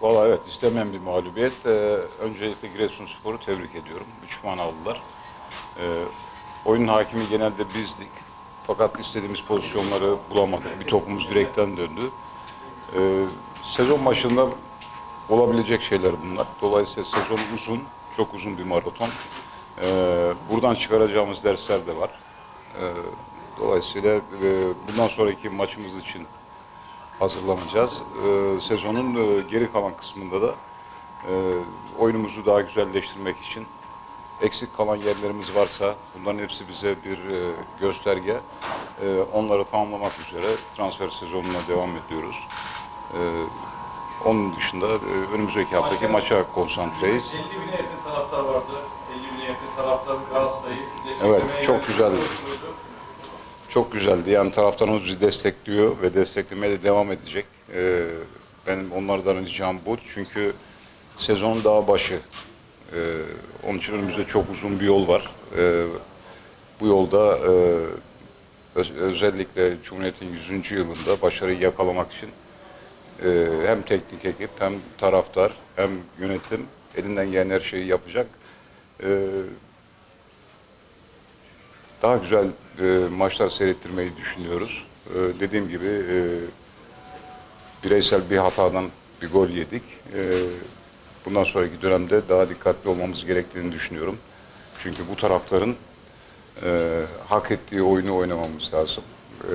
Valla evet istemeyen bir mağlubiyet. Ee, öncelikle Giresunspor'u tebrik ediyorum. 3 puan aldılar. Ee, oyunun hakimi genelde bizdik. Fakat istediğimiz pozisyonları bulamadık. Bir topumuz direkten döndü. Ee, sezon başında olabilecek şeyler bunlar. Dolayısıyla sezon uzun, çok uzun bir maraton. Ee, buradan çıkaracağımız dersler de var. Ee, dolayısıyla e, bundan sonraki maçımız için hazırlanacağız. Ee, sezonun e, geri kalan kısmında da e, oyunumuzu daha güzelleştirmek için eksik kalan yerlerimiz varsa bunların hepsi bize bir e, gösterge. E, onları tamamlamak üzere transfer sezonuna devam ediyoruz. E, onun dışında e, önümüzdeki haftaki maça konsantreyiz. 50 bine yakın taraftar vardı. 50 bine yakın taraftar Galatasaray'ı Evet, çok güzeldi. Çok güzeldi. Yani taraftarımız bizi destekliyor ve desteklemeye de devam edecek. Ee, benim onlardan ricam bu. Çünkü sezonun daha başı. Ee, onun için önümüzde çok uzun bir yol var. Ee, bu yolda e, öz- özellikle Cumhuriyet'in 100. yılında başarıyı yakalamak için e, hem teknik ekip hem taraftar hem yönetim elinden gelen her şeyi yapacak. Ee, daha güzel e, maçlar seyrettirmeyi düşünüyoruz. E, dediğim gibi e, bireysel bir hatadan bir gol yedik. E, bundan sonraki dönemde daha dikkatli olmamız gerektiğini düşünüyorum. Çünkü bu taraftarın e, hak ettiği oyunu oynamamız lazım. E,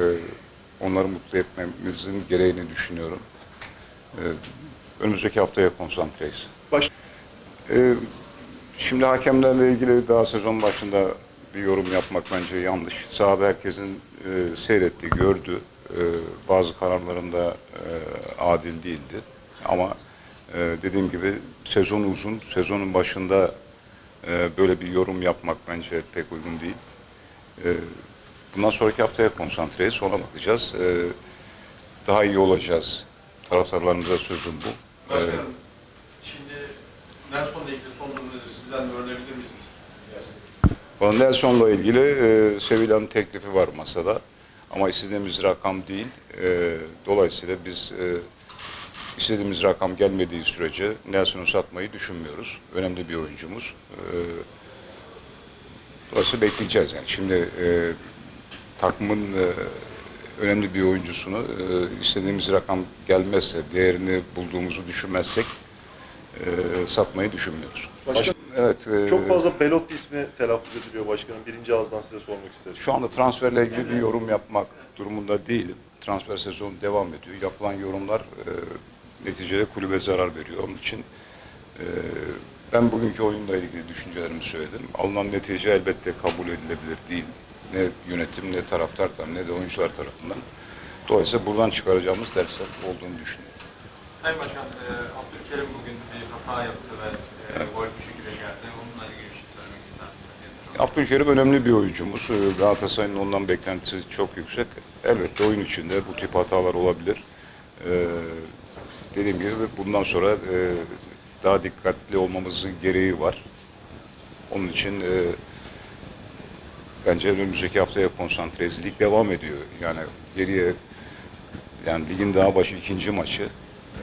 onları mutlu etmemizin gereğini düşünüyorum. E, önümüzdeki haftaya konsantreyiz. Baş- Ee, Şimdi hakemlerle ilgili daha sezon başında bir yorum yapmak bence yanlış. Sahada herkesin e, seyrettiği, gördü. E, bazı kararlarında e, adil değildi. Ama e, dediğim gibi sezon uzun. Sezonun başında e, böyle bir yorum yapmak bence pek uygun değil. E, bundan sonraki haftaya konsantreyiz. Ona bakacağız. E, daha iyi olacağız. Taraftarlarımıza sözüm bu. E, Başkanım, şimdi Nelson'la ilgili son durum nedir? Sizden de öğrenebilir miyiz? Van Nelson'la ilgili e, Sevilla'nın teklifi var masada. Ama istediğimiz rakam değil. E, dolayısıyla biz e, istediğimiz rakam gelmediği sürece Nelson'u satmayı düşünmüyoruz. Önemli bir oyuncumuz. E, dolayısıyla bekleyeceğiz yani. Şimdi e, takımın e, önemli bir oyuncusunu e, istediğimiz rakam gelmezse, değerini bulduğumuzu düşünmezsek e, satmayı düşünmüyoruz. Başkan, Evet. e, çok fazla Belotti ismi telaffuz ediliyor başkanım. Birinci ağızdan size sormak isterim. Şu anda transferle ilgili bir yorum yapmak durumunda değilim. Transfer sezonu devam ediyor. Yapılan yorumlar e, neticede kulübe zarar veriyor. Onun için e, ben bugünkü oyunla ilgili düşüncelerimi söyledim. Alınan netice elbette kabul edilebilir değil. Ne yönetim, ne taraftar tarafından, ne de oyuncular tarafından. Dolayısıyla buradan çıkaracağımız dersler olduğunu düşünüyorum. Sayın Başkan, e, Abdülkerim bugün bir hata yaptı ve e, gol bu şekilde geldi. Onunla ilgili bir şey söylemek ister misiniz? Abdülkerim önemli bir oyuncumuz. Galatasaray'ın ondan beklentisi çok yüksek. Elbette oyun içinde bu tip hatalar olabilir. Ee, dediğim gibi bundan sonra e, daha dikkatli olmamızın gereği var. Onun için e, bence önümüzdeki haftaya konsantreyiz. Lig devam ediyor. Yani geriye yani ligin daha başı ikinci maçı.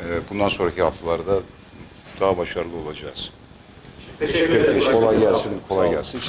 E, bundan sonraki haftalarda daha başarılı olacağız. Teşekkür ederim. Kolay gelsin, kolay gelsin.